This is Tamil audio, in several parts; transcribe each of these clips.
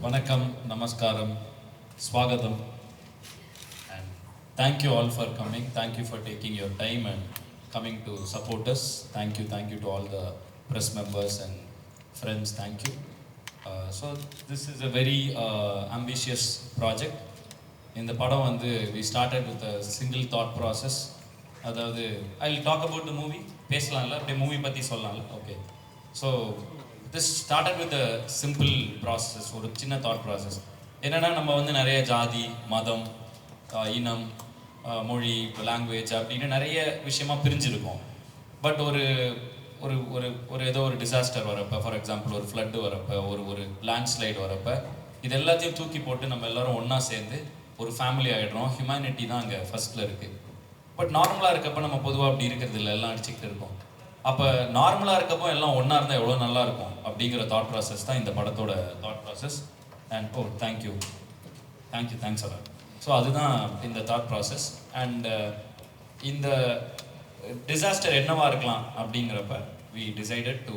வணக்கம் நமஸ்காரம் ஸ்வாகதம் and thank you all for coming thank you for taking your time and coming to supporters thank you thank you to all the press members and friends thank you so this is a very ambitious project இந்த படம் வந்து we started with a single thought process அதாவது I will talk about the movie பேசலாம்ல அப்படியே மூவி பற்றி சொல்லலாம்ல okay so this started with simple process ஒரு சின்ன தாட் ப்ராசஸ் என்னென்னா நம்ம வந்து நிறைய ஜாதி மதம் இனம் மொழி லாங்குவேஜ் அப்படின்னு நிறைய விஷயமா பிரிஞ்சிருக்கோம். பட் ஒரு ஒரு ஒரு ஒரு ஏதோ ஒரு டிசாஸ்டர் வரப்போ ஃபார் எக்ஸாம்பிள் ஒரு ஃப்ளட்டு வரப்போ ஒரு ஒரு லேண்ட்ஸ்லைடு வரப்போ இது எல்லாத்தையும் தூக்கி போட்டு நம்ம எல்லாரும் ஒன்றா சேர்ந்து ஒரு ஃபேமிலி ஆகிடுறோம் ஹியூமனிட்டி தான் அங்கே ஃபஸ்ட்டில் இருக்குது பட் நார்மலாக இருக்கப்போ நம்ம பொதுவாக அப்படி இருக்கிறது இல்லை எல்லாம் அடிச்சுக்கிட்டு இருக்கோம். அப்போ நார்மலாக இருக்கப்போ எல்லாம் ஒன்றா இருந்தால் எவ்வளோ நல்லா இருக்கும் அப்படிங்கிற தாட் ப்ராசஸ் தான் இந்த படத்தோட thought process and oh thank you thank you thanks a lot so அதுதான் இந்த தாட் ப்ராசஸ் அண்ட் இந்த டிசாஸ்டர் என்னவா இருக்கலாம் அப்படிங்கிறப்ப வி டிசைடட் டு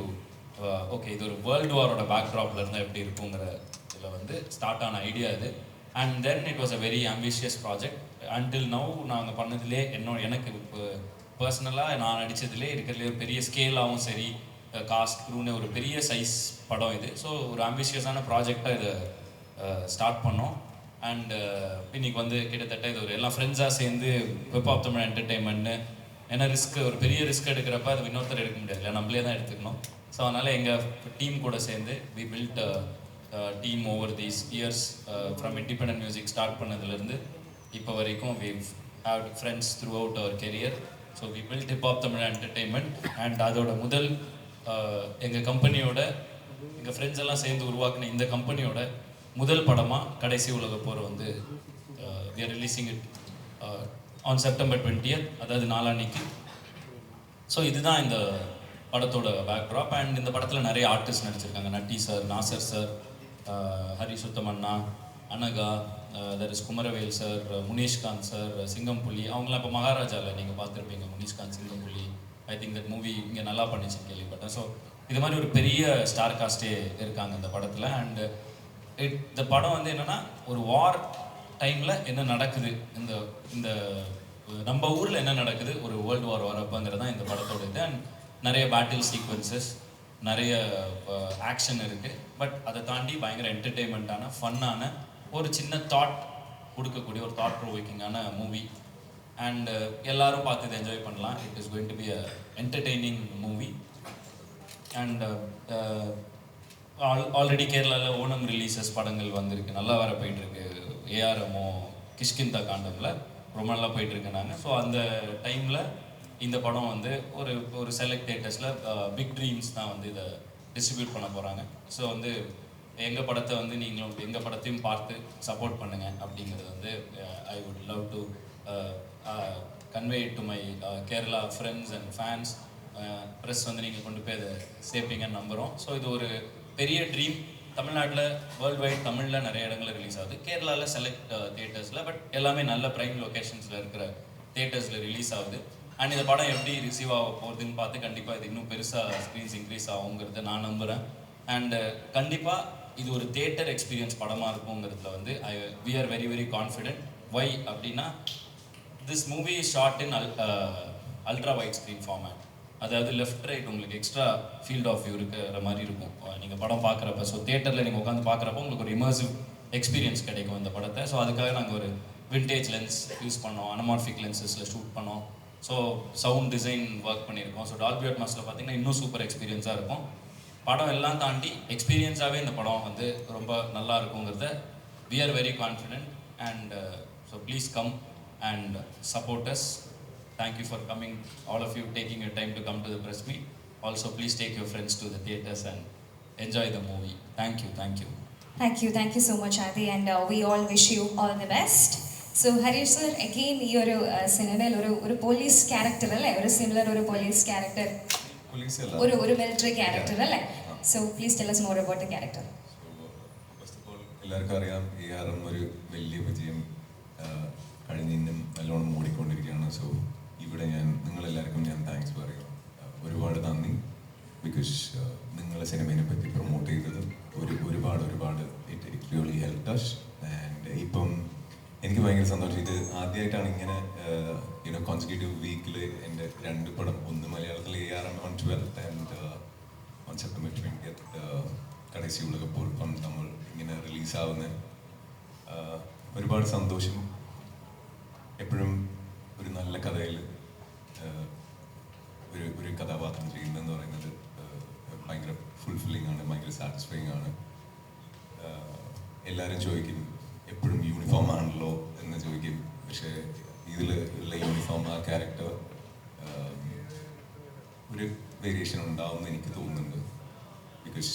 ஓகே இது ஒரு வேர்ல்டு வாரோட பேக்ராப்ல இருந்தால் எப்படி இருக்குங்கிற இதில் வந்து ஸ்டார்ட் ஆன ஐடியா இது. And then it was a very ambitious project until now நாங்கள் பண்ணதுலேயே என்னோட எனக்கு இப்போ பர்சனலாக நான் நடித்ததுலே இருக்கிறதுலே ஒரு பெரிய ஸ்கேலாகவும் சரி காஸ்ட் க்ரூன்னு ஒரு பெரிய சைஸ் படம் இது. ஸோ ஒரு ஆம்பிஷியஸான ப்ராஜெக்டாக இதை ஸ்டார்ட் பண்ணோம். அண்டு இன்னைக்கு வந்து கிட்டத்தட்ட இது ஒரு எல்லாம் ஃப்ரெண்ட்ஸாக சேர்ந்து வெப் ஆஃப் தமிழ் என்டர்டெயின்மெண்ட்னு ஏன்னா ரிஸ்க் ஒரு பெரிய ரிஸ்க் எடுக்கிறப்ப அது இன்னொருத்தர் எடுக்க முடியாது இல்லை நம்மளே தான் எடுத்துக்கணும். ஸோ அதனால் எங்கள் டீம் கூட சேர்ந்து we build team over these years from independent music start பண்ணதுலேருந்து இப்போ வரைக்கும் we have friends throughout our career so we built up of Tamil entertainment and அதோட முதல் எங்கள் கம்பெனியோட எங்கள் ஃப்ரெண்ட்ஸ் எல்லாம் சேர்ந்து உருவாக்கின இந்த கம்பெனியோட முதல் படமாக கடைசி உலக போர் வந்து we are releasing it on September twentieth அதாவது நாளான்னைக்கு. ஸோ இதுதான் இந்த படத்தோட பேக்ட்ராப் அண்ட் இந்த படத்தில் நிறைய ஆர்டிஸ்ட் நடிச்சிருக்காங்க. நட்டி சார் நாசர் சார் ஹரி சுத்தமண்ணா அனகா தர் இஸ் குமரவேல் சார் முனீஷ்காந்த் சார் சிங்கம்புலி அவங்களாம் இப்போ மகாராஜாவில் நீங்கள் பார்த்துருப்பீங்க Munishkanth Singampuli I think that movie இங்கே நல்லா பண்ணிச்சு கேள்விப்பட்டேன். ஸோ இது மாதிரி ஒரு பெரிய ஸ்டார் காஸ்டே இருக்காங்க இந்த படத்தில். அண்ட் இட் இந்த படம் வந்து என்னென்னா ஒரு வார் டைமில் என்ன நடக்குது இந்த இந்த uh, நம்ம ஊரில் என்ன நடக்குது ஒரு வேர்ல்டு வார் வரப்போங்கிறது தான் இந்த படத்தோட இது. அண்ட் நிறைய பேட்டில் சீக்வன்சஸ் நிறைய ஆக்ஷன் இருக்குது பட் அதை தாண்டி பயங்கர என்டர்டெயின்மெண்ட்டான ஃபன்னான ஒரு சின்ன தாட் கொடுக்கக்கூடிய ஒரு தாட் ப்ரோவோக்கிங்கான மூவி அண்ட் எல்லாரும் பார்த்து இதை என்ஜாய் பண்ணலாம். It is going to be a entertaining movie and all already கேரளாவில் ஓணம் ரிலீசஸ் படங்கள் வந்திருக்கு. நல்லா வர போயிட்டுருக்கு. ஏஆர்எம்மோ கிஷ்கிந்தா காண்டமில் ரொம்ப நல்லா போயிட்டுருக்கு நாங்கள் ஸோ அந்த டைமில் இந்த படம் வந்து ஒரு ஒரு செலக்ட் தேட்டர்ஸில் பிக் ட்ரீம்ஸ் தான் வந்து இதை டிஸ்ட்ரிபியூட் பண்ண போகிறாங்க ஸோ வந்து எங்கள் படத்தை வந்து நீங்களும் எங்கள் படத்தையும் பார்த்து சப்போர்ட் பண்ணுங்கள் அப்படிங்கிறது வந்து I would love to convey to my Kerala friends and fans press வந்து நீங்கள் கொண்டு போய் அதை சேர்ப்பீங்கன்னு நம்புகிறோம் ஸோ இது ஒரு பெரிய ட்ரீம் தமிழ்நாட்டில் வேர்ல்டு வைட் தமிழில் நிறைய இடங்களில் ரிலீஸ் ஆகுது. கேரளாவில் செலக்ட் தியேட்டர்ஸில் பட் எல்லாமே நல்ல ப்ரைம் லொக்கேஷன்ஸில் இருக்கிற தியேட்டர்ஸில் ரிலீஸ் ஆகுது. அண்ட் இந்த படம் எப்படி ரிசீவ் ஆக போகுதுன்னு பார்த்து கண்டிப்பாக இது இன்னும் பெருசாக ஸ்க்ரீன்ஸ் இன்க்ரீஸ் ஆகுங்கிறத நான் நம்புகிறேன் அண்டு uh, கண்டிப்பாக இது ஒரு தேட்டர் எக்ஸ்பீரியன்ஸ் படமாக இருக்குங்கிறதுல வந்து I we are very very confident why அப்படின்னா this movie shot in al ultra wide screen format அதாவது லெஃப்ட் ரைட் உங்களுக்கு எக்ஸ்ட்ரா ஃபீல்ட் ஆஃப் வியூ இருக்கிற மாதிரி இருக்கும். Uh, நீங்கள் படம் பார்க்குறப்ப ஸோ தேட்டரில் நீங்கள் உட்காந்து பார்க்குறப்ப உங்களுக்கு ஒரு இமர்சிவ் எக்ஸ்பீரியன்ஸ் கிடைக்கும் இந்த படத்தை. ஸோ அதுக்காக நாங்கள் ஒரு விண்டேஜ் லென்ஸ் யூஸ் பண்ணோம் அனமார்ஃபிக் லென்சஸில் ஷூட் பண்ணோம். ஸோ சவுண்ட் டிசைன் ஒர்க் பண்ணியிருக்கோம். ஸோ டால்பி அட்மாஸில் பார்த்தீங்கன்னா இன்னும் சூப்பர் எக்ஸ்பீரியன்ஸாக இருக்கும். படம் எல்லாம் தாண்டி எக்ஸ்பீரியன்ஸாகவே இந்த படம் வந்து ரொம்ப நல்லா இருக்குங்கிறத we are very confident and so please come and support us Thank you for coming, all of you taking your time to come to the press meet. Also, please take your friends to the theaters and enjoy the movie. Thank you, thank you. Thank you, thank you so much, Adi, and uh, we all wish you all the best. So, Harish sir again ഈ ഒരു സിനിമയിൽ ഒരു ഒരു പോലീസ് ക്യാരക്ടർ അല്ലേ ഒരു സിമിലർ ഒരു പോലീസ് ക്യാരക്ടർ പോലീസ് അല്ല ഒരു ഒരു മിലിറ്ററി ക്യാരക്ടർ അല്ലേ So please tell us more about of all എല്ലാവർക്കും അറിയാം. ആർ എം ഒരു വലിയ വിജയം കഴിഞ്ഞിന്നും നല്ലോണം ഓടിക്കൊണ്ടിരിക്കുകയാണ് സോ ഇവിടെ ഞാൻ നിങ്ങളെല്ലാവർക്കും ഞാൻ താങ്ക്സ് പറയുക ഒരുപാട് നന്ദി. ബിക്കോസ് നിങ്ങളെ സിനിമയെ പറ്റി പ്രൊമോട്ട് ചെയ്തത് ഒരു ഒരുപാട് ഒരുപാട് it it really help touch and ഇപ്പം എനിക്ക് ഭയങ്കര സന്തോഷം. ഇത് ആദ്യമായിട്ടാണ് ഇങ്ങനെ യുനോ കോൺസിക്യൂട്ടീവ് വീക്കിൽ എന്റെ രണ്ട് പടം ഒന്ന് മലയാളത്തിൽ A R M on twelfth and on September twentieth കടൈസി ഉലകപ്പോൾ ഇപ്പം നമ്മൾ ഇങ്ങനെ റിലീസാവുന്ന ഒരുപാട് സന്തോഷം. എപ്പോഴും ഒരു നല്ല കഥയിൽ ഒരു ഒരു കഥാപാത്രം ചെയ്യുന്നതെന്ന് പറയുന്നത് ഭയങ്കര ഫുൾഫില്ലിംഗ് ആണ് ഭയങ്കര സാറ്റിസ്ഫൈങ് ആണ്. എല്ലാവരും ചോദിക്കും എപ്പോഴും യൂണിഫോം ആണല്ലോ? എന്ന് ചോദിക്കും. പക്ഷേ ഇതിൽ ഉള്ള യൂണിഫോം ആ ക്യാരക്ടർ വേരിയേഷൻ ഉണ്ടാവുമെന്ന് എനിക്ക് തോന്നുന്നുണ്ട്. ബിക്കോസ്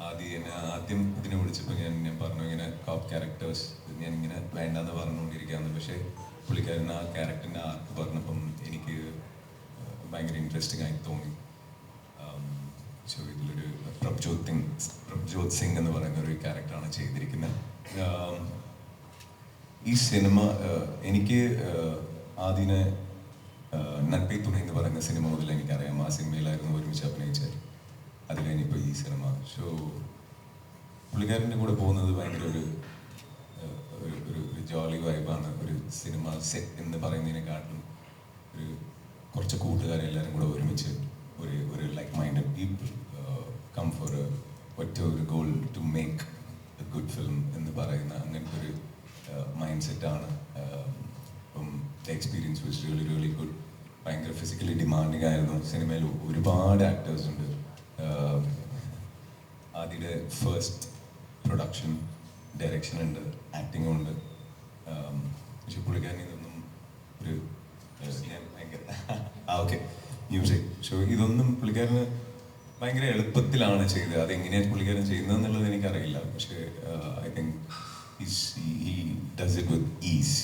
ആദ്യം എന്നെ ആദ്യം ഇതിനെ വിളിച്ചപ്പോൾ ഞാൻ ഞാൻ പറഞ്ഞു ഇങ്ങനെ കോപ്പ് ക്യാരക്ടേഴ്സ് ഞാൻ ഇങ്ങനെ വേണ്ടാന്ന് പറഞ്ഞുകൊണ്ടിരിക്കുകയാണ് പക്ഷേ പുള്ളിക്കാരൻ ആ ക്യാരക്ടറിന്റെ ആർക്ക് പറഞ്ഞപ്പം എനിക്ക് ആഹ്, ഭയങ്കര ഇൻട്രസ്റ്റിംഗ് ആയി തോന്നി. സോ ഇതിലൊരു പ്രഭ്ജോത് സിംഗ് പ്രഭ്ജോത് സിംഗ് എന്ന് പറയുന്ന ഒരു ക്യാരക്ടറാണ് ചെയ്തിരിക്കുന്നത്. ഈ സിനിമ എനിക്ക് ആഹ്, ആദ്യനെ നട്പേ തുണി എന്ന് പറയുന്ന സിനിമ മുതൽ എനിക്കറിയാം ആ സിനിമയിലായിരുന്നു ഒരുമിച്ച് അഭിനയിച്ചത്. അത് കഴിഞ്ഞിപ്പോൾ ഈ സിനിമ. സോ പുള്ളിക്കാരന്റെ കൂടെ പോകുന്നത് ഭയങ്കര ഒരു ഒരു ഒരു ജോളി വൈബാണ് ഒരു സിനിമ സെറ്റ് എന്ന് പറയുന്നതിനെക്കാട്ടിലും ഒരു കുറച്ച് കൂട്ടുകാരെല്ലാവരും കൂടെ ഒരുമിച്ച് ഒരു ഒരു like minded people come for ഒറ്റ ഒരു goal to make a good film എന്ന് പറയുന്ന അങ്ങനത്തെ ഒരു മൈൻഡ് സെറ്റാണ് ഇപ്പം experience was really really good ഭയങ്കര ഫിസിക്കലി ഡിമാൻഡിങ് ആയിരുന്നു. സിനിമയിൽ ഒരുപാട് ആക്ടേഴ്സ് ഉണ്ട്. ആദ്യയുടെ ഫസ്റ്റ് പ്രൊഡക്ഷൻ ഡയറക്ഷൻ ഉണ്ട് ആക്ടിങ്ങും ഉണ്ട്. പക്ഷെ പുള്ളിക്കാരൻ ഇതൊന്നും ഒരു ഞാൻ ഭയങ്കര ആ ഓക്കെ മ്യൂസിക് ഷോ ഇതൊന്നും പുള്ളിക്കാരന് ഭയങ്കര എളുപ്പത്തിലാണ് ചെയ്തത്. അതെങ്ങനെയാണ് പുള്ളിക്കാരൻ ചെയ്യുന്നത് എന്നുള്ളത് എനിക്കറിയില്ല. പക്ഷേ I think is he does it with is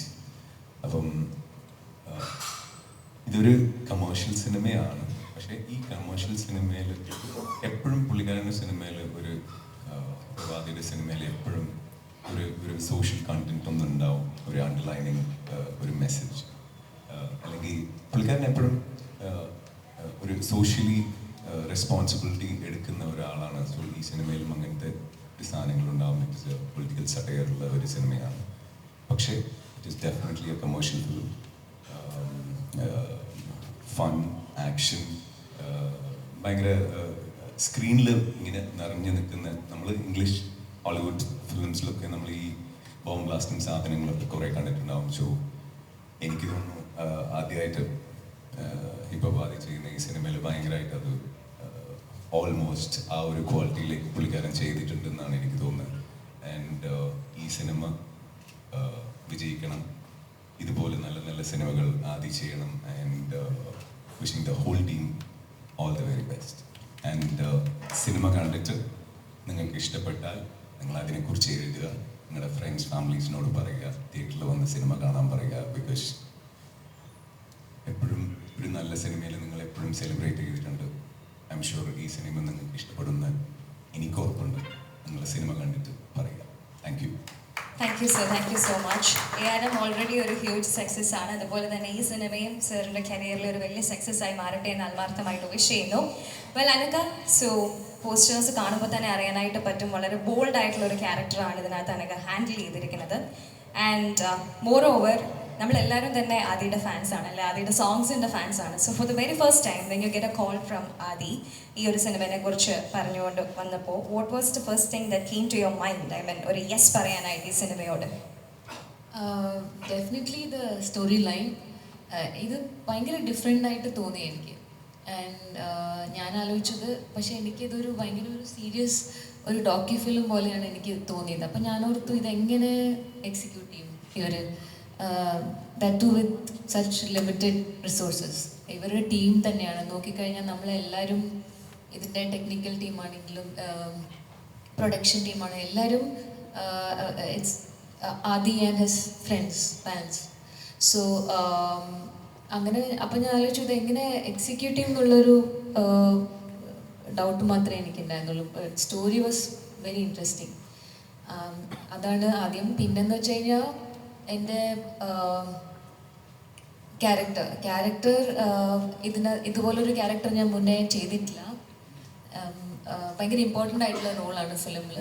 അപ്പം ഇതൊരു കമേഴ്ഷ്യൽ സിനിമയാണ് പക്ഷേ ഈ കമേഴ്ഷ്യൽ സിനിമയിൽ എപ്പോഴും പുള്ളിക്കാരന്റെ സിനിമയിൽ ഒരു പ്രവാദിയുടെ സിനിമയിൽ എപ്പോഴും ഒരു ഒരു സോഷ്യൽ കണ്ടന്റ് ഒന്നും ഉണ്ടാവും ഒരു അണ്ടർലൈനിങ് ഒരു മെസ്സേജ് അല്ലെങ്കിൽ പുള്ളിക്കാരൻ എപ്പോഴും ഒരു സോഷ്യലി റെസ്പോൺസിബിലിറ്റി എടുക്കുന്ന ഒരാളാണ്. സോ ഈ സിനിമയിലും അങ്ങനത്തെ സാധനങ്ങൾ സാധനങ്ങളുണ്ടാവും. ഇറ്റ് പൊളിറ്റിക്കൽ സട്ടയറുള്ള ഒരു സിനിമയാണ് പക്ഷേ it is definitely a commercial film fun action ഭയങ്കര സ്ക്രീനിൽ ഇങ്ങനെ നിറഞ്ഞു നിൽക്കുന്ന നമ്മൾ ഇംഗ്ലീഷ് ഹോളിവുഡ് ഫിലിംസിലൊക്കെ നമ്മൾ ഈ ബോംബ് ബ്ലാസ്റ്റിംഗ് സാധനങ്ങളൊക്കെ കുറേ കണ്ടിട്ടുണ്ടാവും. സോ എനിക്ക് തോന്നുന്നു ആദ്യമായിട്ട് ഇപ്പോൾ ബാധി ചെയ്യുന്ന ഈ സിനിമയിൽ ഭയങ്കരമായിട്ട് അത് ഓൾമോസ്റ്റ് ആ ഒരു ക്വാളിറ്റിയിലേക്ക് പുള്ളിക്കാരൻ ചെയ്തിട്ടുണ്ടെന്നാണ് എനിക്ക് തോന്നുന്നത്. ആൻഡ് ഈ സിനിമ വിജയിക്കണം. ഇതുപോലെ നല്ല നല്ല സിനിമകൾ ആദ്യം ചെയ്യണം and wishing the whole team all the very best and cinema കണ്ടിട്ട് നിങ്ങൾക്ക് ഇഷ്ടപ്പെട്ടാൽ നിങ്ങൾ അതിനെക്കുറിച്ച് എഴുതുക നിങ്ങളുടെ ഫ്രണ്ട്സ് ഫാമിലീസിനോട് പറയുക തിയേറ്ററിൽ വന്ന് സിനിമ കാണാൻ പറയുക ബിക്കോസ് എപ്പോഴും ഒരു നല്ല സിനിമയിൽ നിങ്ങൾ എപ്പോഴും സെലിബ്രേറ്റ് ചെയ്തിട്ടുണ്ട്. ഐ എം ഷുവർ ഈ സിനിമ നിങ്ങൾക്ക് ഇഷ്ടപ്പെടുന്ന എനിക്ക് ഉറപ്പുണ്ട്. നിങ്ങൾ സിനിമ കണ്ടിട്ട് പറയുക. Thank you thank you sir thank you so much A R M already ഒരു ഹ്യൂജ് സക്സസ് ആണ്. അതുപോലെ തന്നെ ഈ സിനിമയും സാറിന്റെ കരിയറിൽ ഒരു വലിയ സക്സസ് ആയി മാറട്ടെ എന്ന് ആത്മാർത്ഥമായിട്ട് വിഷ് ചെയ്യുന്നു. വെൽ അനക്ക സോ പോസ്റ്റേഴ്സ് കാണുമ്പോൾ തന്നെ അറിയാനായിട്ട് പറ്റും. വളരെ ബോൾഡ് ആയിട്ടുള്ള ഒരു ക്യാരക്ടറാണ് ഇതിനകത്ത് അനക്ക ഹാൻഡിൽ ചെയ്തിരിക്കുന്നത്. ആൻഡ് മോർ ഓവർ നമ്മളെല്ലാവരും തന്നെ ആദിയുടെ ഫാൻസ് ആണ് അല്ലെ? ആദിയുടെ സോങ്സിന്റെ ഫാൻസ് ആണ്. So for the very first time when you get a call from Adi ഈ ഒരു സിനിമയെ കുറിച്ച് പറഞ്ഞുകൊണ്ട് വന്നപ്പോൾ what was the first thing that came to your mind I mean ഒരു യെസ് പറയാനായിട്ട് ഈ സിനിമയോട് ഡെഫിനറ്റ്ലി ദ സ്റ്റോറി ലൈൻ ഇത് ഭയങ്കര ഡിഫറെന്റ് ആയിട്ട് തോന്നി എനിക്ക്. ആൻഡ് ഞാൻ ആലോചിച്ചത് പക്ഷേ എനിക്കിതൊരു ഭയങ്കര ഒരു സീരിയസ് ഒരു ഡോക്യു ഫിലിം പോലെയാണ് എനിക്ക് തോന്നിയത്. അപ്പം ഞാൻ ഓർത്തു ഇതെങ്ങനെ എക്സിക്യൂട്ട് ചെയ്യും ഇവർ to with such limited resources ഇവരുടെ ടീം തന്നെയാണ്. നോക്കിക്കഴിഞ്ഞാൽ നമ്മളെല്ലാവരും ഇതിന്റെ ടെക്നിക്കൽ ടീമാണെങ്കിലും പ്രൊഡക്ഷൻ ടീമാണ് എല്ലാവരും it's Adi and his friends fans so അങ്ങനെ അപ്പം ഞാൻ ആലോചിച്ചു ഇത് എങ്ങനെ എക്സിക്യൂട്ട് ചെയ്യും എന്നുള്ളൊരു ഡൗട്ട് മാത്രമേ എനിക്കുണ്ടായിരുന്നുള്ളൂ. സ്റ്റോറി വാസ് വെരി ഇൻട്രസ്റ്റിംഗ് അതാണ് ആദ്യം. പിന്നെന്ന് വെച്ച് കഴിഞ്ഞാൽ എന്റെ ക്യാരക്ടർ ക്യാരക്ടർ ഇതിന് ഇതുപോലൊരു ക്യാരക്ടർ ഞാൻ മുന്നേ ചെയ്തിട്ടില്ല. ഭയങ്കര ഇമ്പോർട്ടന്റ് ആയിട്ടുള്ള റോളാണ് ഫിലിമിൽ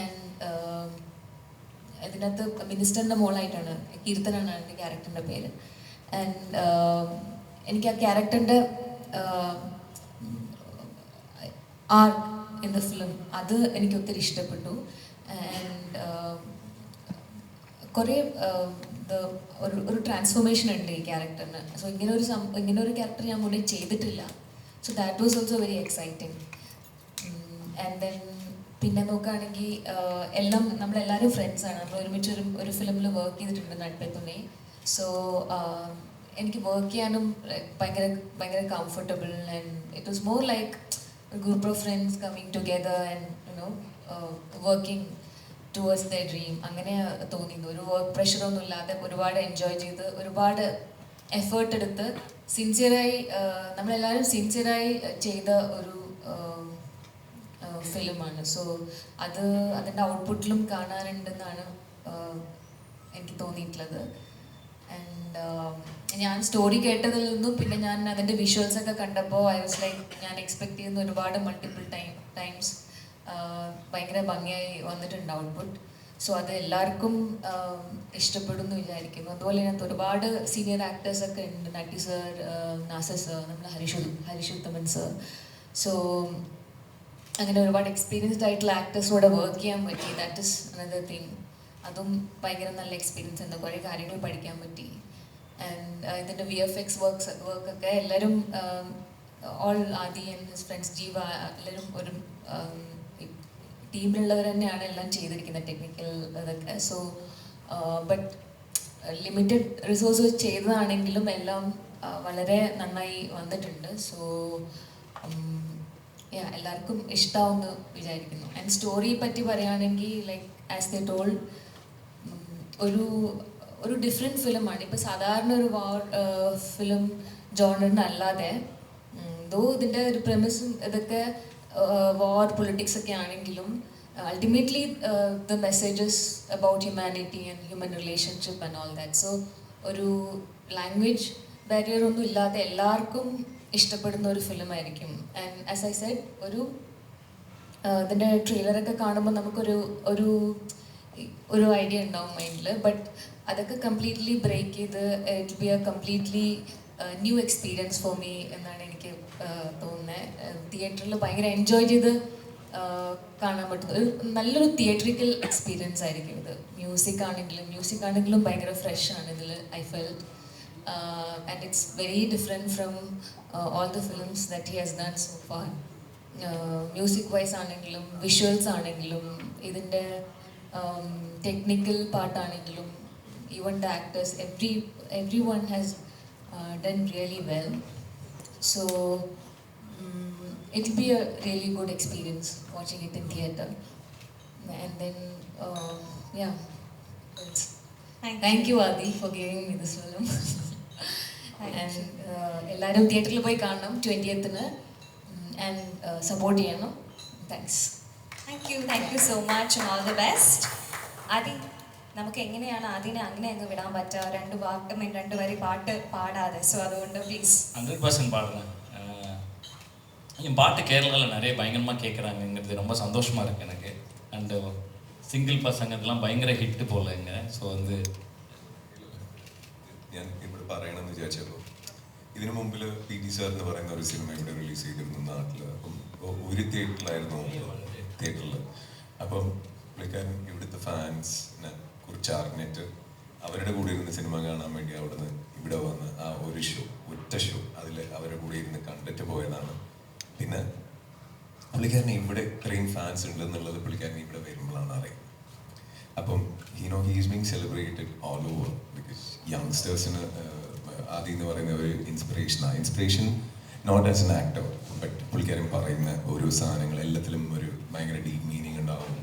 ആൻഡ് ഇതിനകത്ത് മിനിസ്റ്ററിന്റെ മോളായിട്ടാണ് കീർത്തനാണ് എന്റെ ക്യാരക്ടറിന്റെ പേര്. ആൻഡ് എനിക്ക് ആ ക്യാരക്ടറിന്റെ ആർ ഇൻ ദ ഫിലിം അത് എനിക്ക് ഒത്തിരി ഇഷ്ടപ്പെട്ടു. ആൻഡ് കുറേ ഒരു ഒരു ട്രാൻസ്ഫോർമേഷൻ ഉണ്ട് ഈ ക്യാരക്ടറിന് സോ ഇങ്ങനെ ഒരു ഇങ്ങനെ ഒരു ക്യാരക്ടർ ഞാൻ മുന്നേ ചെയ്തിട്ടില്ല. So that was also very exciting and then പിന്നെ നോക്കുകയാണെങ്കിൽ എല്ലാം നമ്മളെല്ലാവരും ഫ്രണ്ട്സാണ് നമ്മൾ ഒരുമിച്ച് ഒരു ഒരു ഫിലിമിൽ വർക്ക് ചെയ്തിട്ടുണ്ട് നട്പെത്തുണി സോ എനിക്ക് വർക്ക് ചെയ്യാനും ഭയങ്കര ഭയങ്കര comfortable and it was more like group of friends coming together and you know working towards the dream അങ്ങനെ തോന്നിയത് ഒരു വർക്ക് പ്രഷറൊന്നും ഇല്ലാതെ ഒരുപാട് എൻജോയ് ചെയ്ത് ഒരുപാട് എഫേർട്ട് എടുത്ത് സിൻസിയറായി നമ്മളെല്ലാവരും സിൻസിയറായി ചെയ്ത ഒരു ഫിലിമാണ് സോ അത് അതിന്റെ ഔട്ട്പുട്ടിലും കാണാനുണ്ടെന്നാണ് എനിക്ക് തോന്നിയിട്ടുള്ളത്. ആൻഡ് ഞാൻ സ്റ്റോറി കേട്ടതിൽ നിന്നും പിന്നെ ഞാൻ അതിന്റെ വിഷ്വൽസ് ഒക്കെ കണ്ടപ്പോൾ ഐ വാസ് ലൈക്ക് ഞാൻ എക്സ്പെക്ട് ചെയ്യുന്ന ഒരുപാട് മൾട്ടിപ്പിൾ ടൈം ടൈംസ് ഭയങ്കര ഭംഗിയായി വന്നിട്ടുണ്ട് ഔട്ട്പുട്ട് സോ അത് എല്ലാവർക്കും ഇഷ്ടപ്പെടുന്നു വിചാരിക്കും അതുപോലെ ഇതിനകത്ത് ഒരുപാട് സീനിയർ ആക്ടേഴ്സ് ഒക്കെ ഉണ്ട്. നട്ടി സർ നാസ സർ നമ്മുടെ ഹരിഷു ഹരിഷുത്തമൻ സർ സോ അങ്ങനെ ഒരുപാട് എക്സ്പീരിയൻസ്ഡ് ആയിട്ടുള്ള ആക്ടേഴ്സോടെ വർക്ക് ചെയ്യാൻ പറ്റി. ദാറ്റ് ഇസ് അനദർ തിങ് അതും ഭയങ്കര നല്ല എക്സ്പീരിയൻസ് ഉണ്ട് കുറേ കാര്യങ്ങൾ പഠിക്കാൻ പറ്റി. ആൻഡ് ഇതിന്റെ വി എഫ് എക്സ് വർക്ക്സ് വർക്കൊക്കെ എല്ലാവരും all Adi and his friends Jeeva എല്ലാവരും ഒരു ടീമിലുള്ളവർ തന്നെയാണ് എല്ലാം ചെയ്തിരിക്കുന്നത് ടെക്നിക്കൽ ഇതൊക്കെ. സോ ബട്ട് ലിമിറ്റഡ് റിസോഴ്സ് ചെയ്തതാണെങ്കിലും എല്ലാം വളരെ നന്നായി വന്നിട്ടുണ്ട്. സോ എല്ലാവർക്കും ഇഷ്ടമാവുമെന്ന് വിചാരിക്കുന്നു. ആൻഡ് സ്റ്റോറി പറ്റി പറയുകയാണെങ്കിൽ ലൈക്ക് ആസ് ദ ടോൾ ഒരു ഒരു ഡിഫറെന്റ് ഫിലിമാണ് ഇപ്പോൾ സാധാരണ ഒരു വാർ ഫിലിം ജോണറിനല്ലാതെ ദോ ഇതിന്റെ ഒരു പ്രമിസും ഇതൊക്കെ വാർ പൊളിറ്റിക്സ് ഒക്കെ ആണെങ്കിലും ultimately the messages about humanity and human relationship and all that so ഒരു ലാംഗ്വേജ് ബാരിയർ ഒന്നും ഇല്ലാതെ എല്ലാവർക്കും ഇഷ്ടപ്പെടുന്ന ഒരു ഫിലിം ആയിരിക്കും. ആൻഡ് ആസ് ഐ സെഡ് ഒരു ആഹ് ഇതിന്റെ ട്രെയിലറൊക്കെ കാണുമ്പോൾ നമുക്കൊരു ഒരു ഒരു ഐഡിയ ഉണ്ടാവും മൈൻഡിൽ ബട്ട് അതൊക്കെ കംപ്ലീറ്റ്ലി ബ്രേക്ക് ചെയ്ത് it be a completely new experience for me എന്നാണ് തോന്നുന്നത് തിയേറ്ററിൽ ഭയങ്കര എൻജോയ് ചെയ്ത് കാണാൻ പറ്റുന്ന ഒരു നല്ലൊരു തിയേറ്ററിക്കൽ എക്സ്പീരിയൻസ് ആയിരിക്കും ഇത്. മ്യൂസിക് ആണെങ്കിലും മ്യൂസിക് ആണെങ്കിലും ഭയങ്കര ഫ്രഷ് ആണ് ഇതിൽ I feel and it's very different from all the films that he has done so far music wise ആണെങ്കിലും വിഷ്വൽസ് ആണെങ്കിലും ഇതിന്റെ technical പാർട്ടാണെങ്കിലും even the actors every every one has done really well so it be a really good experience watching it in theatre and then yeah thank you Adi for giving me this film and എല്ലാവരും തിയേറ്ററിൽ പോയി കാണണം ട്വൻറ്റിയത്തിന് ആൻഡ് സപ്പോർട്ട് ചെയ്യണം thanks thank you thank you so much all the best Adi നമുക്ക് എങ്ങനെയാണ് അതിനെ അങ്ങനെ അങ്ങ് വിടാൻ പറ്റുക രണ്ട് പാട്ട് മീൻ രണ്ട് വരി പാട്ട് പാടാതെ സോ അതുകൊണ്ട് പ്ലീസ് ஹண்ட்ரட் பர்சன்ட் பாடுறேன் அஹ் என் பாட்டு கேரளாவில் நிறைய பயங்கரமாக கேட்குறாங்கங்கிறது ரொம்ப சந்தோஷமாக இருக்குது எனக்கு அண்டு சிங்கிள் பசங்க இதெல்லாம் பயங்கர ஹிட்டு போல இங்கே ஸோ வந்து ഞാൻ ഇവിടെ പറയണമെന്ന് വിചാരിച്ചപ്പോൾ ഇതിനു മുമ്പിൽ പി ടി സാർ എന്ന് പറയുന്ന ഒരു സിനിമ ഇവിടെ റിലീസ് ചെയ്തിരുന്നു നാട്ടിൽ അപ്പം ഒ- ഒരു തിയേറ്ററിലായിരുന്നു തിയേറ്ററിൽ അപ്പം പുള്ളിക്കാരൻ ഇവിടുത്തെ ഫാൻസിനെ കുറിച്ച് അറിഞ്ഞിട്ട് അവരുടെ കൂടെ ഇരുന്ന് സിനിമ കാണാൻ വേണ്ടി അവിടുന്ന് ഇവിടെ വന്ന് ആ ഒരു ഷോ ഒറ്റ ഷോ അതിൽ അവരുടെ കൂടെ ഇരുന്ന് കണ്ടിട്ട് പോയതാണ്. പിന്നെ പുള്ളിക്കാരന് ഇവിടെ ഇത്രയും ഫാൻസ് ഉണ്ടെന്നുള്ളത് പുള്ളിക്കാരൻ ഇവിടെ വരുമ്പോഴാണ് അറിയുന്നത്. അപ്പം he know he's being celebrated all over because യങ്സ്റ്റേഴ്സിന് ആദ്യം എന്ന് പറയുന്ന ഒരു ഇൻസ്പിറേഷനാണ് inspiration not as an actor but പുള്ളിക്കാരൻ പറയുന്ന ഓരോ സാധനങ്ങൾ എല്ലാത്തിലും ഒരു ഭയങ്കര ഡീപ്പ് മീനിങ് ഉണ്ടാവും.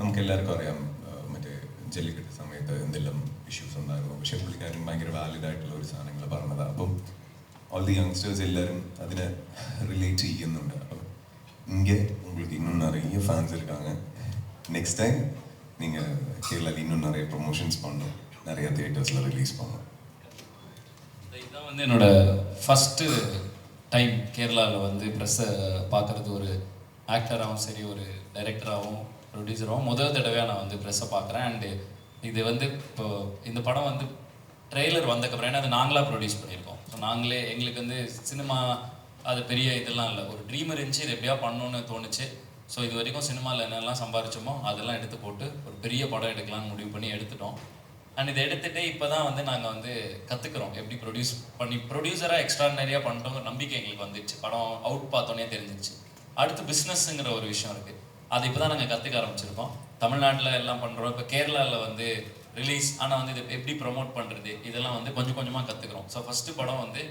നമുക്ക് എല്ലാവർക്കും അറിയാം ജല്ലിക്കെട്ട് സമയത്ത് എന്തെല്ലാം ഇഷ്യൂസ് ഉണ്ടായിരുന്നു പക്ഷെ പുള്ളിക്കാരൻ ഭയങ്കര വാലിഡ് ആയിട്ടുള്ള ഒരു സാധനങ്ങൾ പറഞ്ഞതാണ് അപ്പം ഓൾ ദി യങ്സ്റ്റേഴ്സ് എല്ലാവരും അതിനെ റിലേറ്റ് ചെയ്യുന്നുണ്ട് അപ്പം இங்கே உங்களுக்கு இன்னும் நிறைய ஃபேன்ஸ் இருக்காங்க நெக்ஸ்ட் டைம் நீங்கள் கேரளாவில் இன்னும் நிறைய ப்ரொமோஷன்ஸ் பண்ணணும் நிறைய தியேட்டர்ஸில் ரிலீஸ் பண்ணணும் இதான் வந்து என்னோட ஃபஸ்ட்டு டைம் கேரளாவில் வந்து ப்ரெஸ்ஸை பார்க்குறது ஒரு ஆக்டராகவும் சரி ஒரு டைரக்டராகவும் ப்ரொடியூசரும் முதல் தடவையாக நான் வந்து ப்ரெஸ்ஸை பார்க்குறேன். அண்டு இது வந்து இப்போ இந்த படம் வந்து ட்ரெய்லர் வந்தக்கப்புறம் ஏன்னா அது நாங்களாக ப்ரொடியூஸ் பண்ணியிருக்கோம். ஸோ நாங்களே எங்களுக்கு வந்து சினிமா அது பெரிய இதெல்லாம் இல்லை. ஒரு ட்ரீம் இருந்துச்சு இது எப்படியா பண்ணணும்னு தோணுச்சு. ஸோ இது வரைக்கும் சினிமாவில் என்னெல்லாம் சம்பாரிச்சோமோ அதெல்லாம் எடுத்து போட்டு ஒரு பெரிய படம் எடுக்கலாம்னு முடிவு பண்ணி எடுத்துட்டோம். அண்ட் இதை எடுத்துகிட்டு இப்போ தான் வந்து நாங்கள் வந்து கற்றுக்குறோம் எப்படி ப்ரொடியூஸ் பண்ணி ப்ரொடியூசராக எக்ஸ்ட்ராடினரியாக பண்ணிட்டோங்கிற நம்பிக்கை எங்களுக்கு வந்துச்சு படம் அவுட் பார்த்தோன்னே தெரிஞ்சிச்சு அடுத்து பிஸ்னஸ்ங்கிற ஒரு விஷயம் இருக்குது அது இப்போ தான் நாங்கள் கற்றுக்க ஆரம்பிச்சிருக்கோம். தமிழ்நாட்டில் எல்லாம் பண்ணுறோம் இப்போ கேரளாவில் வந்து ரிலீஸ் ஆனால் வந்து இது எப்படி ப்ரமோட் பண்ணுறது இதெல்லாம் வந்து கொஞ்சம் கொஞ்சமாக கற்றுக்குறோம் ஸோ ஃபஸ்ட்டு படம் வந்து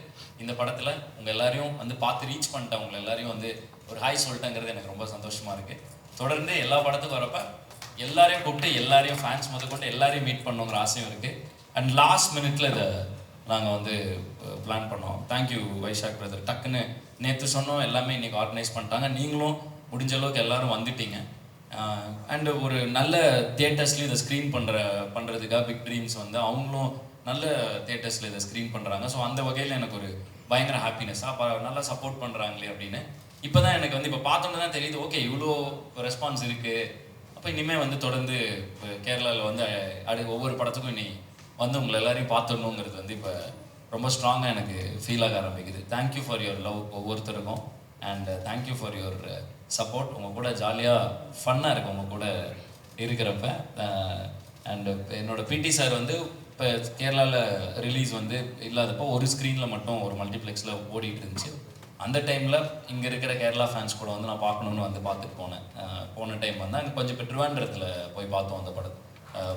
இந்த படத்தில் உங்கள் எல்லாரையும் வந்து பார்த்து ரீச் பண்ணிட்டேன் உங்களை எல்லாரையும் வந்து ஒரு ஹாய் சொல்லிட்டேங்கிறது எனக்கு ரொம்ப சந்தோஷமாக இருக்குது தொடர்ந்து எல்லா படத்துக்கும் வரப்ப எல்லாரையும் கூப்பிட்டு எல்லாரையும் ஃபேன்ஸ் முத கொண்டு எல்லாரையும் மீட் பண்ணுங்கிற ஆசையும் இருக்குது அண்ட் லாஸ்ட் மினிட்ல இதை நாங்கள் வந்து பிளான் பண்ணோம். தேங்க்யூ வைஷாக் பிரதர் டக்குன்னு நேற்று சொன்னோம். எல்லாமே இன்னைக்கு ஆர்கனைஸ் பண்ணிட்டாங்க. நீங்களும் முடிஞ்ச அளவுக்கு எல்லாரும் வந்துட்டீங்க. அண்டு ஒரு நல்ல தியேட்டர்ஸ்லேயும் இதை ஸ்க்ரீன் பண்ணுற பண்ணுறதுக்காக பிக் ட்ரீம்ஸ் வந்து அவங்களும் நல்ல தியேட்டர்ஸில் இதை ஸ்க்ரீன் பண்ணுறாங்க ஸோ அந்த வகையில் எனக்கு ஒரு பயங்கர ஹாப்பினஸ் அப்போ நல்லா சப்போர்ட் பண்ணுறாங்களே அப்படின்னு. இப்போ தான் எனக்கு வந்து இப்போ பார்த்தோன்னே தான் தெரியுது ஓகே இவ்வளோ ரெஸ்பான்ஸ் இருக்குது அப்போ இனிமேல் வந்து தொடர்ந்து இப்போ கேரளாவில் வந்து அடு ஒவ்வொரு படத்துக்கும் இனி வந்து உங்களை எல்லாரையும் பார்த்துடணுங்கிறது வந்து இப்போ ரொம்ப ஸ்ட்ராங்காக எனக்கு ஃபீல் ஆக ஆரம்பிக்குது. Thank you for your love ஒவ்வொருத்தருக்கும். And thank you for your support உங்கள் கூட ஜாலியாக ஃபன்னாக இருக்கும் உங்கள் கூட இருக்கிறப்ப அண்டு என்னோட பிடி சார் வந்து இப்போ கேரளாவில் ரிலீஸ் வந்து இல்லாதப்போ ஒரு ஸ்க்ரீனில் மட்டும் ஒரு மல்டிப்ளெக்ஸில் ஓடிட்டு இருந்துச்சு. அந்த டைமில் இங்கே இருக்கிற கேரளா ஃபேன்ஸ் கூட வந்து நான் பார்க்கணுன்னு வந்து பார்த்துட்டு போனேன். போன டைம் வந்து அங்கே கொஞ்சம் இப்போ ட்ரிவாண்ட்ரத்தில் போய் பார்த்தோம் அந்த படத்தை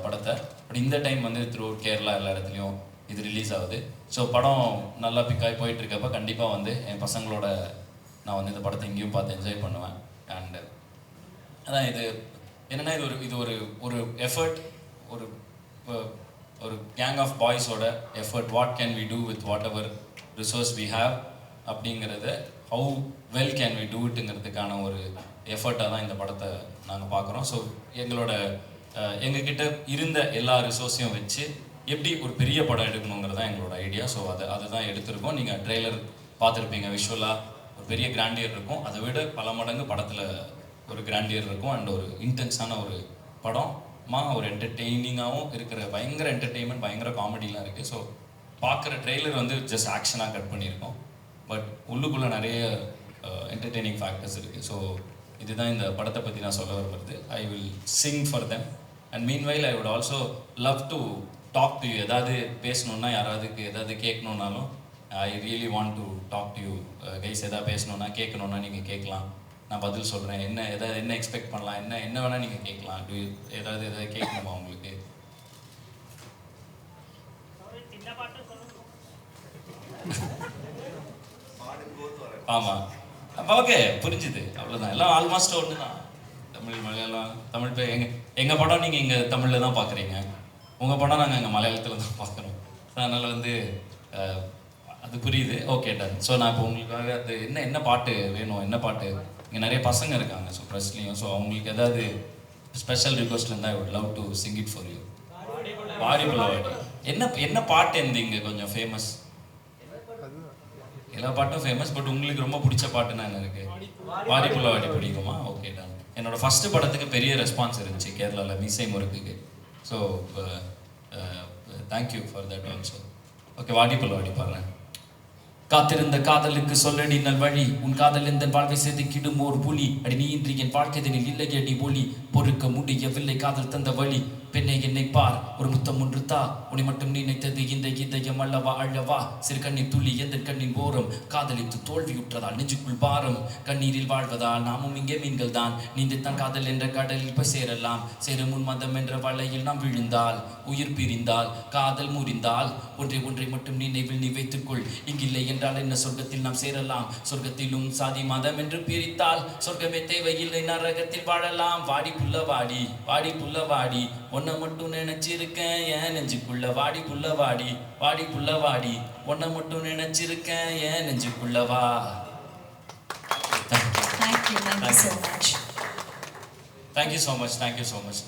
படத்தை. பட் இந்த டைம் வந்து த்ரூ கேரளா எல்லா இடத்துலையும் இது ரிலீஸ் ஆகுது. ஸோ படம் நல்லா பிக்காய் போயிட்டு இருக்கப்ப கண்டிப்பாக வந்து என் பசங்களோட நான் வந்து இந்த படத்தை இங்கேயும் பார்த்து என்ஜாய் பண்ணுவேன். அண்டு அதான் இது என்னன்னா இது ஒரு இது ஒரு ஒரு எஃபர்ட் ஒரு ஒரு gang of பாய்ஸோட effort what can we do with whatever resource we have அப்படிங்கிறத how well can we do இட்டுங்கிறதுக்கான ஒரு எஃபர்ட்டாக தான் இந்த படத்தை நாங்கள் பார்க்குறோம். ஸோ எங்களோட எங்ககிட்ட இருந்த எல்லா ரிசோர்ஸையும் வச்சு எப்படி ஒரு பெரிய படம் எடுக்கணுங்கிறது தான் எங்களோட ஐடியா ஸோ அதை அதை தான் எடுத்திருக்கோம். நீங்கள் ட்ரெய்லர் பார்த்துருப்பீங்க விஷுவலாக பெரிய கிராண்டியர் இருக்கும். அதை விட பல மடங்கு படத்தில் ஒரு கிராண்டியர் இருக்கும். அண்ட் ஒரு இன்டென்ஸான ஒரு படமா ஒரு என்டர்டெய்னிங்காகவும் இருக்கிற பயங்கர என்டர்டெயின்மெண்ட் பயங்கர காமெடிலாம் இருக்குது ஸோ பார்க்குற ட்ரெய்லர் வந்து ஜஸ்ட் ஆக்ஷனாக கட் பண்ணியிருக்கோம். பட் உள்ளுக்குள்ளே நிறைய என்டர்டெய்னிங் ஃபேக்டர்ஸ் இருக்குது ஸோ இதுதான் இந்த படத்தை பற்றி நான் சொல்ல வருவது I will sing for them and meanwhile I would also love to talk to you ஏதாவது பேசணுன்னா யாராவதுக்கு ஏதாவது கேட்கணுன்னாலும் I really want to talk to you guys uh, எதாவது பேசணுன்னா கேட்கணுன்னா நீங்கள் கேட்கலாம். நான் பதில் சொல்கிறேன் என்ன எதாவது என்ன எக்ஸ்பெக்ட் பண்ணலாம்? என்ன என்ன வேணால் நீங்கள் கேட்கலாம். டூ ஏதாவது எதாவது கேட்கணுமா உங்களுக்கு? ஆமாம் ஓகே புரிஞ்சுது. அவ்வளோதான் எல்லாம் ஆல்மோஸ்ட் ஒன்று தான். தமிழ் மலையாளம் தமிழ் இப்போ எங்கள் எங்கள் படம் நீங்கள் இங்கே தமிழில் தான் பார்க்குறீங்க உங்கள் படம் நாங்கள் இங்கே மலையாளத்தில் தான் பார்க்குறோம் அதனால் வந்து அது புரியுது. ஓகே டன் ஸோ நான் இப்போ உங்களுக்காக அது என்ன என்ன பாட்டு வேணும்? என்ன பாட்டு? இங்கே நிறைய பசங்க இருக்காங்க. ஸோ ப்ரெஸ்லையும் ஸோ அவங்களுக்கு ஏதாவது ஸ்பெஷல் ரிக்வஸ்ட் இருந்தால் I would love to sing it for you வாடி வாடி என்ன என்ன பாட்டு இருந்து இங்கே கொஞ்சம் ஃபேமஸ் எல்லா பாட்டும் ஃபேமஸ் பட் உங்களுக்கு ரொம்ப பிடிச்ச பாட்டுன்னா என்ன இருக்கு? வாடிக்குள்ள வாடி பிடிக்குமா? ஓகே டன் என்னோட ஃபர்ஸ்ட் படத்துக்கு பெரிய ரெஸ்பான்ஸ் இருந்துச்சு கேரளாவில் மீசை முறுக்குக்கு. So thank you for that also okay வாடிக்குள்ள வாடி பாடுறேன். காத்திருந்த காதலுக்கு சொல்லடி நல் வழி உன் காதல் எந்த வாழ்வை செதுக்கிடும் ஓர் புலி. அடி நீ இன்றி என் வாழ்க்கைதனில் இல்லை அடி ஒளி பொறுக்க முடியவில்லை காதல் தந்த வழி. பெண்ணை என்னை பார். ஒரு முத்தம் ஒன்று தா. உன்னை மட்டும் நினைத்தது இந்த இதயம் அல்லவா அழவா சிறு கண்ணீர் துள்ளி எந்த கண்ணின் ஓரம்? காதலித்து தோல்வியுற்றதால் நெஞ்சுக்குள் பாரம். கண்ணீரில் வாழ்வதால் நாமும் இங்கே மீன்கள் தான் நீந்தித்தான் காதல் என்ற கடலில் போய் சேரலாம். சேரும் முன் மதம் என்ற வலையில் நாம் விழுந்தால் உயிர் பிரிந்தால் காதல் முறிந்தால் ஒன்றை ஒன்றை மட்டும் நினைவில் நீ வைத்துக்கொள் இங்கில்லை என்றால் என்ன சொர்க்கத்தில் நாம் சேரலாம்? சொர்க்கத்திலும் சாதி மதம் என்று பிரித்தால் சொர்க்கமே தேவையில்லை நரகத்தில் வாழலாம். வாடி புள்ள வாடி வாடி புள்ள வாடி. உன்னை மட்டும் நினைச்சிருக்கேன் ஏன் நெஞ்சுக்குள்ள வாடி புள்ள வாடி. வாடி புள்ள வாடி. உன்னை மட்டும் நினைச்சிருக்கேன் ஏன் நெஞ்சுக்குள்ள வா. Thank you thank you so much thank you so much thank you so much